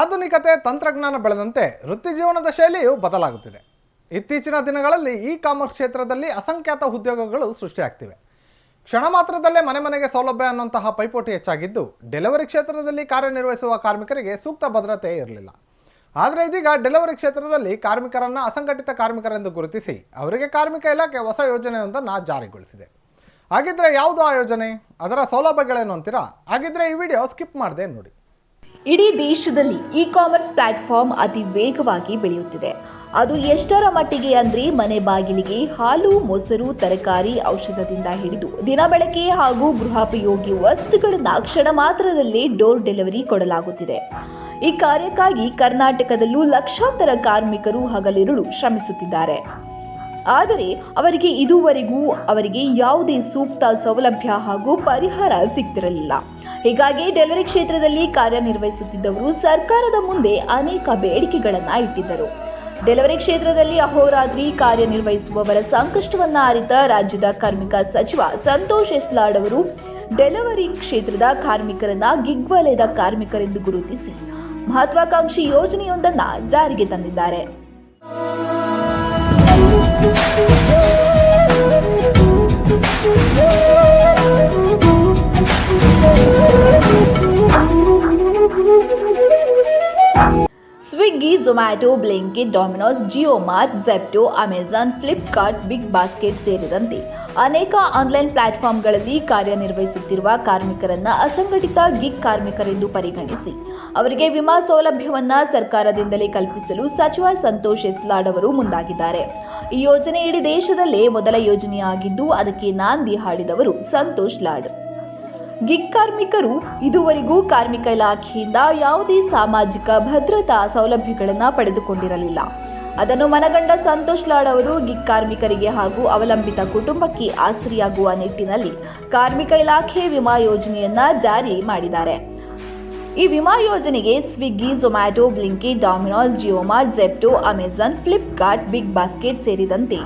ಆಧುನಿಕತೆ ತಂತ್ರಜ್ಞಾನ ಬೆಳೆದಂತೆ ವೃತ್ತಿಜೀವನದ ಶೈಲಿಯು ಬದಲಾಗುತ್ತಿದೆ. ಇತ್ತೀಚಿನ ದಿನಗಳಲ್ಲಿ ಇ ಕಾಮರ್ಸ್ ಕ್ಷೇತ್ರದಲ್ಲಿ ಅಸಂಖ್ಯಾತ ಉದ್ಯೋಗಗಳು ಸೃಷ್ಟಿಯಾಗ್ತಿವೆ. ಕ್ಷಣ ಮಾತ್ರದಲ್ಲೇ ಮನೆ ಮನೆಗೆ ಸೌಲಭ್ಯ ಅನ್ನುವಂತಹ ಪೈಪೋಟಿ ಹೆಚ್ಚಾಗಿದ್ದು, ಡೆಲಿವರಿ ಕ್ಷೇತ್ರದಲ್ಲಿ ಕಾರ್ಯನಿರ್ವಹಿಸುವ ಕಾರ್ಮಿಕರಿಗೆ ಸೂಕ್ತ ಭದ್ರತೆ ಇರಲಿಲ್ಲ. ಆದರೆ ಇದೀಗ ಡೆಲಿವರಿ ಕ್ಷೇತ್ರದಲ್ಲಿ ಕಾರ್ಮಿಕರನ್ನು ಅಸಂಘಟಿತ ಕಾರ್ಮಿಕರೆಂದು ಗುರುತಿಸಿ, ಅವರಿಗೆ ಕಾರ್ಮಿಕ ಇಲಾಖೆ ಹೊಸ ಯೋಜನೆಯೊಂದನ್ನು ಜಾರಿಗೊಳಿಸಿದೆ. ಹಾಗಿದ್ರೆ ಯಾವುದು ಆ ಯೋಜನೆ? ಅದರ ಸೌಲಭ್ಯಗಳೇನು ಅಂತೀರಾ? ಹಾಗಿದ್ರೆ ಈ ವಿಡಿಯೋ ಸ್ಕಿಪ್ ಮಾಡದೆ ನೋಡಿ. ಇಡೀ ದೇಶದಲ್ಲಿ ಇ ಕಾಮರ್ಸ್ ಪ್ಲಾಟ್ಫಾರ್ಮ್ ಅತಿ ವೇಗವಾಗಿ ಬೆಳೆಯುತ್ತಿದೆ. ಅದು ಎಷ್ಟರ ಮಟ್ಟಿಗೆ ಅಂದರೆ ಮನೆ ಬಾಗಿಲಿಗೆ ಹಾಲು, ಮೊಸರು, ತರಕಾರಿ ಔಷಧದಿಂದ ಹಿಡಿದು ದಿನಬಳಕೆ ಹಾಗೂ ಗೃಹೋಪಯೋಗಿ ವಸ್ತುಗಳನ್ನು ಕ್ಷಣ ಮಾತ್ರದಲ್ಲಿ ಡೋರ್ ಡೆಲಿವರಿ ಕೊಡಲಾಗುತ್ತಿದೆ. ಈ ಕಾರ್ಯಕ್ಕಾಗಿ ಕರ್ನಾಟಕದಲ್ಲೂ ಲಕ್ಷಾಂತರ ಕಾರ್ಮಿಕರು ಹಗಲಿರುಳು ಶ್ರಮಿಸುತ್ತಿದ್ದಾರೆ. ಆದರೆ ಅವರಿಗೆ ಇದುವರೆಗೂ ಅವರಿಗೆ ಯಾವುದೇ ಸೂಕ್ತ ಸೌಲಭ್ಯ ಹಾಗೂ ಪರಿಹಾರ ಸಿಗ್ತಿರಲಿಲ್ಲ. ಹೀಗಾಗಿ ಡೆಲಿವರಿ ಕ್ಷೇತ್ರದಲ್ಲಿ ಕಾರ್ಯನಿರ್ವಹಿಸುತ್ತಿದ್ದವರು ಸರ್ಕಾರದ ಮುಂದೆ ಅನೇಕ ಬೇಡಿಕೆಗಳನ್ನು ಇಟ್ಟಿದ್ದರು. ಡೆಲಿವರಿ ಕ್ಷೇತ್ರದಲ್ಲಿ ಅಹೋರಾತ್ರಿ ಕಾರ್ಯನಿರ್ವಹಿಸುವವರ ಸಂಕಷ್ಟವನ್ನ ಅರಿತ ರಾಜ್ಯದ ಕಾರ್ಮಿಕ ಸಚಿವ ಸಂತೋಷ್ ಎಸ್ಲಾಡ್ ಅವರು ಡೆಲಿವರಿ ಕ್ಷೇತ್ರದ ಕಾರ್ಮಿಕರನ್ನ ಗಿಗ್ವಲಯದ ಕಾರ್ಮಿಕರೆಂದು ಗುರುತಿಸಿ ಮಹತ್ವಾಕಾಂಕ್ಷಿ ಯೋಜನೆಯೊಂದನ್ನು ಜಾರಿಗೆ ತಂದಿದ್ದಾರೆ. Swiggy Zomato Blinkit Domino's Jio Mart Zepto Amazon Flipkart Big Basket ಸೇರಿದಂತೆ ಅನೇಕ ಆನ್ಲೈನ್ ಪ್ಲಾಟ್ಫಾರ್ಮ್ಗಳಲ್ಲಿ ಕಾರ್ಯನಿರ್ವಹಿಸುತ್ತಿರುವ ಕಾರ್ಮಿಕರನ್ನು ಅಸಂಘಟಿತ ಗಿಗ್ ಕಾರ್ಮಿಕರೆಂದು ಪರಿಗಣಿಸಿ ಅವರಿಗೆ ವಿಮಾ ಸೌಲಭ್ಯವನ್ನು ಸರ್ಕಾರದಿಂದಲೇ ಕಲ್ಪಿಸಲು ಸಚಿವ ಸಂತೋಷ್ ಎಸ್ಲಾಡ್ ಅವರು ಮುಂದಾಗಿದ್ದಾರೆ. ಈ ಯೋಜನೆ ದೇಶದಲ್ಲೇ ಮೊದಲ ಯೋಜನೆಯಾಗಿದ್ದು ಅದಕ್ಕೆ ನಾಂದಿ ಹಾಡಿದವರು ಸಂತೋಷ್ ಲಾಡ್. ಗಿಗ್ ಕಾರ್ಮಿಕರು ಇದುವರೆಗೂ ಕಾರ್ಮಿಕ ಇಲಾಖೆಯಿಂದ ಯಾವುದೇ ಸಾಮಾಜಿಕ ಭದ್ರತಾ ಸೌಲಭ್ಯಗಳನ್ನು ಪಡೆದುಕೊಂಡಿರಲಿಲ್ಲ. ಅದನ್ನು ಮನಗಂಡ ಸಂತೋಷ್ ಲಾಡ್ ಅವರು ಗಿಗ್ ಕಾರ್ಮಿಕರಿಗೆ ಹಾಗೂ ಅವಲಂಬಿತ ಕುಟುಂಬಕ್ಕೆ ಆಸರಿಯಾಗುವ ನಿಟ್ಟಿನಲ್ಲಿ ಕಾರ್ಮಿಕ ಇಲಾಖೆ ವಿಮಾ ಯೋಜನೆಯನ್ನ ಜಾರಿ ಮಾಡಿದ್ದಾರೆ. ಈ ವಿಮಾ ಯೋಜನೆಗೆ Swiggy Zomato Blinkit, Domino's JioMart Zepto, Amazon, Flipkart, Big Basket ಸೇರಿದಂತೆ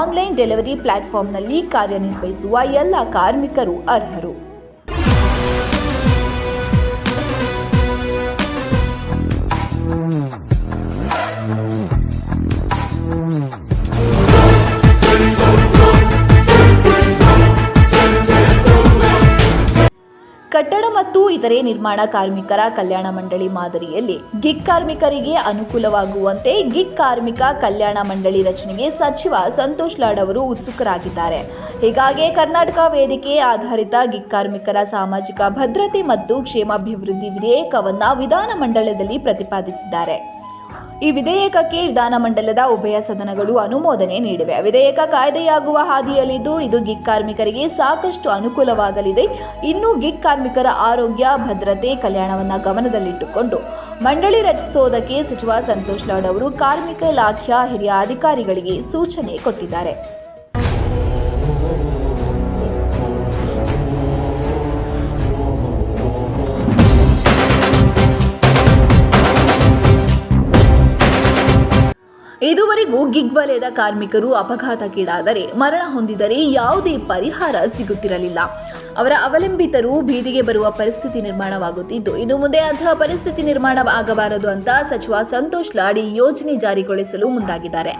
ಆನ್ಲೈನ್ ಡೆಲಿವರಿ ಪ್ಲಾಟ್ಫಾರ್ಮ್ನಲ್ಲಿ ಕಾರ್ಯನಿರ್ವಹಿಸುವ ಎಲ್ಲ ಕಾರ್ಮಿಕರು ಅರ್ಹರು. ಮತ್ತು ಇತರೆ ನಿರ್ಮಾಣ ಕಾರ್ಮಿಕರ ಕಲ್ಯಾಣ ಮಂಡಳಿ ಮಾದರಿಯಲ್ಲಿ ಗಿಗ್ ಕಾರ್ಮಿಕರಿಗೆ ಅನುಕೂಲವಾಗುವಂತೆ ಗಿಗ್ ಕಾರ್ಮಿಕ ಕಲ್ಯಾಣ ಮಂಡಳಿ ರಚನೆಗೆ ಸಚಿವ ಸಂತೋಷ್ ಲಾಡ್ ಅವರು ಉತ್ಸುಕರಾಗಿದ್ದಾರೆ. ಹೀಗಾಗಿ ಕರ್ನಾಟಕ ವೇದಿಕೆ ಆಧಾರಿತ ಗಿಗ್ ಕಾರ್ಮಿಕರ ಸಾಮಾಜಿಕ ಭದ್ರತೆ ಮತ್ತು ಕ್ಷೇಮಾಭಿವೃದ್ಧಿ ವಿಧೇಯಕವನ್ನು ವಿಧಾನ ಮಂಡಲದಲ್ಲಿ ಪ್ರತಿಪಾದಿಸಿದ್ದಾರೆ. ಈ ವಿಧೇಯಕಕ್ಕೆ ವಿಧಾನಮಂಡಲದ ಉಭಯ ಸದನಗಳು ಅನುಮೋದನೆ ನೀಡಿವೆ. ವಿಧೇಯಕ ಕಾಯ್ದೆಯಾಗುವ ಹಾದಿಯಲ್ಲಿದ್ದು, ಇದು ಗಿಗ್ ಕಾರ್ಮಿಕರಿಗೆ ಸಾಕಷ್ಟು ಅನುಕೂಲವಾಗಲಿದೆ. ಇನ್ನು ಗಿಗ್ ಕಾರ್ಮಿಕರ ಆರೋಗ್ಯ, ಭದ್ರತೆ, ಕಲ್ಯಾಣವನ್ನು ಗಮನದಲ್ಲಿಟ್ಟುಕೊಂಡು ಮಂಡಳಿ ರಚಿಸುವುದಕ್ಕೆ ಸಚಿವ ಸಂತೋಷ್ ಲಾಡ್ ಅವರು ಕಾರ್ಮಿಕ ಇಲಾಖೆಯ ಹಿರಿಯ ಅಧಿಕಾರಿಗಳಿಗೆ ಸೂಚನೆ ಕೊಟ್ಟಿದ್ದಾರೆ. ಇದುವರೆಗೂ ಗಿಗ್ ವಲಯದ ಕಾರ್ಮಿಕರು ಅಪಘಾತಕ್ಕೀಡಾದರೆ ಮರಣ ಹೊಂದಿದರೆ ಯಾವುದೇ ಪರಿಹಾರ ಸಿಗುತ್ತಿರಲಿಲ್ಲ. ಅವರ ಅವಲಂಬಿತರು ಬೀದಿಗೆ ಬರುವ ಪರಿಸ್ಥಿತಿ ನಿರ್ಮಾಣವಾಗುತ್ತಿದ್ದು, ಇನ್ನು ಮುಂದೆ ಅಂತಹ ಪರಿಸ್ಥಿತಿ ನಿರ್ಮಾಣ ಆಗಬಾರದು ಅಂತ ಸಚಿವ ಸಂತೋಷ್ ಲಾಡಿ ಯೋಜನೆ ಜಾರಿಗೊಳಿಸಲು ಮುಂದಾಗಿದ್ದಾರೆ.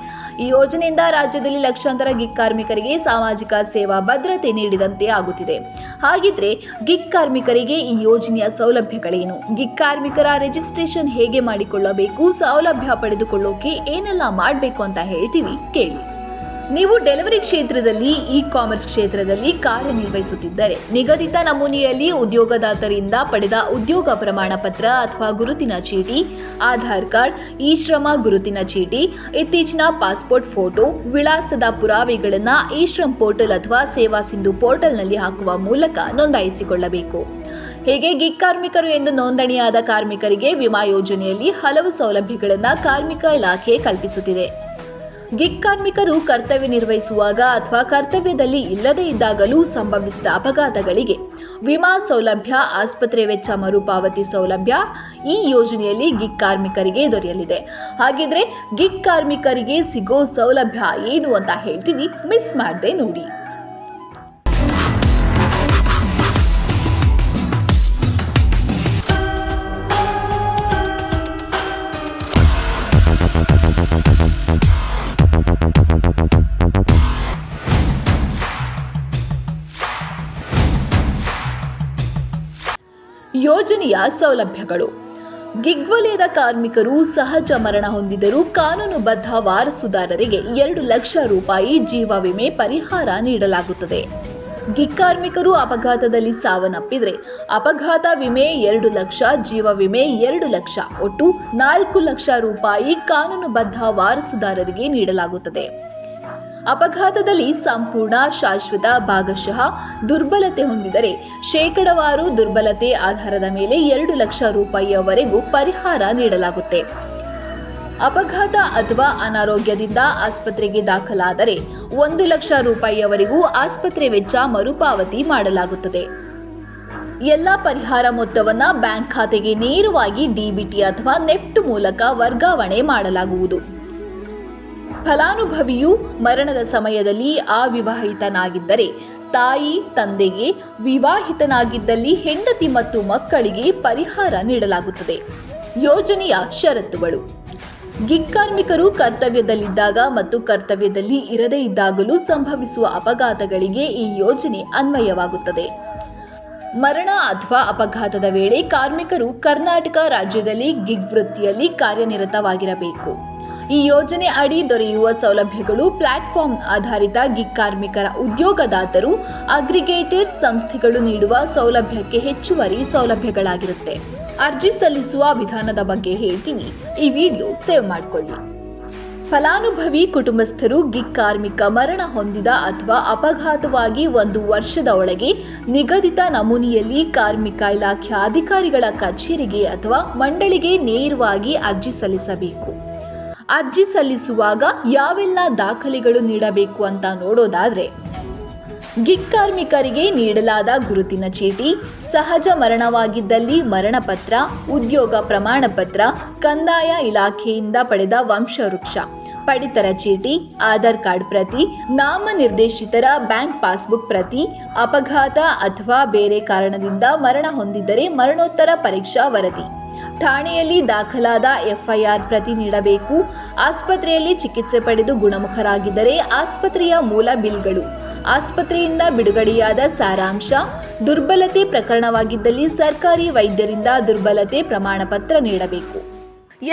ಈ ಯೋಜನೆಯಿಂದ ರಾಜ್ಯದಲ್ಲಿ ಲಕ್ಷಾಂತರ ಗಿಗ್ ಕಾರ್ಮಿಕರಿಗೆ ಸಾಮಾಜಿಕ ಸೇವಾ ಭದ್ರತೆ ನೀಡಿದಂತೆ ಆಗುತ್ತಿದೆ. ಹಾಗಿದ್ರೆ ಗಿಗ್ ಕಾರ್ಮಿಕರಿಗೆ ಈ ಯೋಜನೆಯ ಸೌಲಭ್ಯಗಳೇನು? ಗಿಗ್ ಕಾರ್ಮಿಕರ ರಿಜಿಸ್ಟ್ರೇಷನ್ ಹೇಗೆ ಮಾಡಿಕೊಳ್ಳಬೇಕು? ಸೌಲಭ್ಯ ಪಡೆದುಕೊಳ್ಳೋಕೆ ಏನೆಲ್ಲ ಮಾಡಬೇಕು ಅಂತ ಹೇಳ್ತೀವಿ, ಕೇಳಿ. ನೀವು ಡೆಲಿವರಿ ಕ್ಷೇತ್ರದಲ್ಲಿ ಇ ಕಾಮರ್ಸ್ ಕ್ಷೇತ್ರದಲ್ಲಿ ಕಾರ್ಯನಿರ್ವಹಿಸುತ್ತಿದ್ದರೆ, ನಿಗದಿತ ನಮೂನೆಯಲ್ಲಿ ಉದ್ಯೋಗದಾತರಿಂದ ಪಡೆದ ಉದ್ಯೋಗ ಪ್ರಮಾಣ ಪತ್ರ ಅಥವಾ ಗುರುತಿನ ಚೀಟಿ, ಆಧಾರ್ ಕಾರ್ಡ್ ಇ ಶ್ರಮ ಗುರುತಿನ ಚೀಟಿ, ಇತ್ತೀಚಿನ ಪಾಸ್ಪೋರ್ಟ್ ಫೋಟೋ, ವಿಳಾಸದ ಪುರಾವೆಗಳನ್ನು ಇ ಶ್ರಮ್ ಪೋರ್ಟಲ್ ಅಥವಾ ಸೇವಾ ಸಿಂಧು ಪೋರ್ಟಲ್ನಲ್ಲಿ ಹಾಕುವ ಮೂಲಕ ನೋಂದಾಯಿಸಿಕೊಳ್ಳಬೇಕು. ಹೀಗೆ ಗಿಗ್ ಕಾರ್ಮಿಕರು ಎಂದು ನೋಂದಣಿಯಾದ ಕಾರ್ಮಿಕರಿಗೆ ವಿಮಾ ಯೋಜನೆಯಲ್ಲಿ ಹಲವು ಸೌಲಭ್ಯಗಳನ್ನು ಕಾರ್ಮಿಕ ಇಲಾಖೆ ಕಲ್ಪಿಸುತ್ತಿದೆ. ಗಿಗ್ ಕಾರ್ಮಿಕರು ಕರ್ತವ್ಯ ನಿರ್ವಹಿಸುವಾಗ ಅಥವಾ ಕರ್ತವ್ಯದಲ್ಲಿ ಇಲ್ಲದೇ ಇದ್ದಾಗಲೂ ಸಂಭವಿಸಿದ ಅಪಘಾತಗಳಿಗೆ ವಿಮಾ ಸೌಲಭ್ಯ, ಆಸ್ಪತ್ರೆ ವೆಚ್ಚ ಮರುಪಾವತಿ ಸೌಲಭ್ಯ ಈ ಯೋಜನೆಯಲ್ಲಿ ಗಿಗ್ ಕಾರ್ಮಿಕರಿಗೆ ದೊರೆಯಲಿದೆ. ಹಾಗಿದ್ರೆ ಗಿಗ್ ಕಾರ್ಮಿಕರಿಗೆ ಸಿಗೋ ಸೌಲಭ್ಯ ಏನು ಅಂತ ಹೇಳ್ತೀವಿ ಮಿಸ್ ಮಾಡದೆ ನೋಡಿ. ಯೋಜನೆಯ ಸೌಲಭ್ಯಗಳು. ಗಿಗ್ವಲಯದ ಕಾರ್ಮಿಕರು ಸಹಜ ಮರಣ ಹೊಂದಿದರೂ ಕಾನೂನುಬದ್ಧ ವಾರಸುದಾರರಿಗೆ ಎರಡು ಲಕ್ಷ ರೂಪಾಯಿ ಜೀವ ವಿಮೆ ಪರಿಹಾರ ನೀಡಲಾಗುತ್ತದೆ. ಗಿಗ್ ಕಾರ್ಮಿಕರು ಅಪಘಾತದಲ್ಲಿ ಸಾವನ್ನಪ್ಪಿದ್ರೆ ಅಪಘಾತ ವಿಮೆ ಎರಡು ಲಕ್ಷ, ಜೀವ ವಿಮೆ ಎರಡು ಲಕ್ಷ, ಒಟ್ಟು ನಾಲ್ಕು ಲಕ್ಷ ರೂಪಾಯಿ ಕಾನೂನುಬದ್ಧ ವಾರಸುದಾರರಿಗೆ ನೀಡಲಾಗುತ್ತದೆ. ಅಪಘಾತದಲ್ಲಿ ಸಂಪೂರ್ಣ ಶಾಶ್ವತ ಭಾಗಶಃ ದುರ್ಬಲತೆ ಹೊಂದಿದರೆ ಶೇಕಡವಾರು ದುರ್ಬಲತೆ ಆಧಾರದ ಮೇಲೆ ಎರಡು ಲಕ್ಷ ರೂಪಾಯಿಯವರೆಗೂ ಪರಿಹಾರ ನೀಡಲಾಗುತ್ತೆ. ಅಪಘಾತ ಅಥವಾ ಅನಾರೋಗ್ಯದಿಂದ ಆಸ್ಪತ್ರೆಗೆ ದಾಖಲಾದರೆ ಒಂದು ಲಕ್ಷ ರೂಪಾಯಿಯವರೆಗೂ ಆಸ್ಪತ್ರೆ ವೆಚ್ಚ ಮರುಪಾವತಿ ಮಾಡಲಾಗುತ್ತದೆ. ಎಲ್ಲ ಪರಿಹಾರ ಮೊತ್ತವನ್ನ ಬ್ಯಾಂಕ್ ಖಾತೆಗೆ ನೇರವಾಗಿ ಡಿಬಿಟಿ ಅಥವಾ ನೆಫ್ಟ್ ಮೂಲಕ ವರ್ಗಾವಣೆ ಮಾಡಲಾಗುವುದು. ಫಲಾನುಭವಿಯು ಮರಣದ ಸಮಯದಲ್ಲಿ ಅವಿವಾಹಿತನಾಗಿದ್ದರೆ ತಾಯಿ, ತಂದೆಗೆ ವಿವಾಹಿತನಾಗಿದ್ದಲ್ಲಿ ಹೆಂಡತಿ ಮತ್ತು ಮಕ್ಕಳಿಗೆ ಪರಿಹಾರ ನೀಡಲಾಗುತ್ತದೆ. ಯೋಜನೆಯ ಷರತ್ತುಗಳು. ಗಿಗ್ ಕಾರ್ಮಿಕರು ಕರ್ತವ್ಯದಲ್ಲಿದ್ದಾಗ ಮತ್ತು ಕರ್ತವ್ಯದಲ್ಲಿ ಇರದೇ ಇದ್ದಾಗಲೂ ಸಂಭವಿಸುವ ಅಪಘಾತಗಳಿಗೆ ಈ ಯೋಜನೆ ಅನ್ವಯವಾಗುತ್ತದೆ. ಮರಣ ಅಥವಾ ಅಪಘಾತದ ವೇಳೆ ಕಾರ್ಮಿಕರು ಕರ್ನಾಟಕ ರಾಜ್ಯದಲ್ಲಿ ಗಿಗ್ ವೃತ್ತಿಯಲ್ಲಿ ಕಾರ್ಯನಿರತವಾಗಿರಬೇಕು. ಈ ಯೋಜನೆ ಅಡಿ ದೊರೆಯುವ ಸೌಲಭ್ಯಗಳು ಪ್ಲಾಟ್ಫಾರ್ಮ್ ಆಧಾರಿತ ಗಿಗ್ ಕಾರ್ಮಿಕರ ಉದ್ಯೋಗದಾತರು, ಅಗ್ರಿಗೇಟೆಡ್ ಸಂಸ್ಥೆಗಳು ನೀಡುವ ಸೌಲಭ್ಯಕ್ಕೆ ಹೆಚ್ಚುವರಿ ಸೌಲಭ್ಯಗಳಾಗಿರುತ್ತೆ. ಅರ್ಜಿ ಸಲ್ಲಿಸುವ ವಿಧಾನದ ಬಗ್ಗೆ ಹೇಳ್ತೀನಿ. ಈ ವಿಡಿಯೋ ಸೇವ್ ಮಾಡಿಕೊಳ್ಳಿ. ಫಲಾನುಭವಿ ಕುಟುಂಬಸ್ಥರು ಗಿಗ್ ಕಾರ್ಮಿಕ ಮರಣ ಹೊಂದಿದ ಅಥವಾ ಅಪಘಾತವಾಗಿ ಒಂದು ವರ್ಷದ ಒಳಗೆ ನಿಗದಿತ ನಮೂನೆಯಲ್ಲಿ ಕಾರ್ಮಿಕ ಇಲಾಖೆ ಅಧಿಕಾರಿಗಳ ಕಚೇರಿಗೆ ಅಥವಾ ಮಂಡಳಿಗೆ ನೇರವಾಗಿ ಅರ್ಜಿ ಸಲ್ಲಿಸಬೇಕು. ಅರ್ಜಿ ಸಲ್ಲಿಸುವಾಗ ಯಾವೆಲ್ಲ ದಾಖಲೆಗಳು ನೀಡಬೇಕು ಅಂತ ನೋಡೋದಾದ್ರೆ ಗಿಗ್ ಕಾರ್ಮಿಕರಿಗೆ ನೀಡಲಾದ ಗುರುತಿನ ಚೀಟಿ, ಸಹಜ ಮರಣವಾಗಿದ್ದಲ್ಲಿ ಮರಣ ಪತ್ರ ಉದ್ಯೋಗ ಪ್ರಮಾಣ ಪತ್ರ ಕಂದಾಯ ಇಲಾಖೆಯಿಂದ ಪಡೆದ ವಂಶವೃಕ್ಷ. ಪಡಿತರ ಚೀಟಿ, ಆಧಾರ್ ಕಾರ್ಡ್ ಪ್ರತಿ ನಾಮನಿರ್ದೇಶಿತರ ಬ್ಯಾಂಕ್ ಪಾಸ್ಬುಕ್ ಪ್ರತಿ, ಅಪಘಾತ ಅಥವಾ ಬೇರೆ ಕಾರಣದಿಂದ ಮರಣ ಹೊಂದಿದ್ದರೆ ಮರಣೋತ್ತರ ಪರೀಕ್ಷಾ ವರದಿ. ಠಾಣೆಯಲ್ಲಿ ದಾಖಲಾದ ಎಫ್ಐಆರ್ ಪ್ರತಿ ನೀಡಬೇಕು. ಆಸ್ಪತ್ರೆಯಲ್ಲಿ ಚಿಕಿತ್ಸೆ ಪಡೆದು ಗುಣಮುಖರಾಗಿದ್ದರೆ ಆಸ್ಪತ್ರೆಯ ಮೂಲ ಬಿಲ್ಗಳು. ಆಸ್ಪತ್ರೆಯಿಂದ ಬಿಡುಗಡೆಯಾದ ಸಾರಾಂಶ, ದುರ್ಬಲತೆ ಪ್ರಕರಣವಾಗಿದ್ದಲ್ಲಿ ಸರ್ಕಾರಿ ವೈದ್ಯರಿಂದ ದುರ್ಬಲತೆ ಪ್ರಮಾಣ ಪತ್ರ ನೀಡಬೇಕು.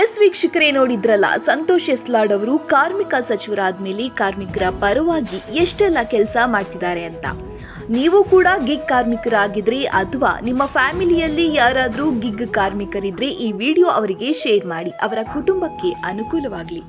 ಎಸ್ ವೀಕ್ಷಕರೇ ನೋಡಿದ್ರಲ್ಲ, ಸಂತೋಷ್ ಎಸ್ಲಾಡ್ ಅವರು ಕಾರ್ಮಿಕ ಸಚಿವರಾದ್ಮೇಲೆ ಕಾರ್ಮಿಕರ ಪರವಾಗಿ ಎಷ್ಟೆಲ್ಲ ಕೆಲಸ ಮಾಡ್ತಿದ್ದಾರೆ ಅಂತ. ನೀವು ಕೂಡ ಗಿಗ್ ಕಾರ್ಮಿಕರಾಗಿದ್ರೆ ಅಥವಾ ನಿಮ್ಮ ಫ್ಯಾಮಿಲಿಯಲ್ಲಿ ಯಾರಾದರೂ ಗಿಗ್ ಕಾರ್ಮಿಕರಿದ್ರೆ ಈ ವಿಡಿಯೋ ಅವರಿಗೆ ಶೇರ್ ಮಾಡಿ, ಅವರ ಕುಟುಂಬಕ್ಕೆ ಅನುಕೂಲವಾಗಲಿ.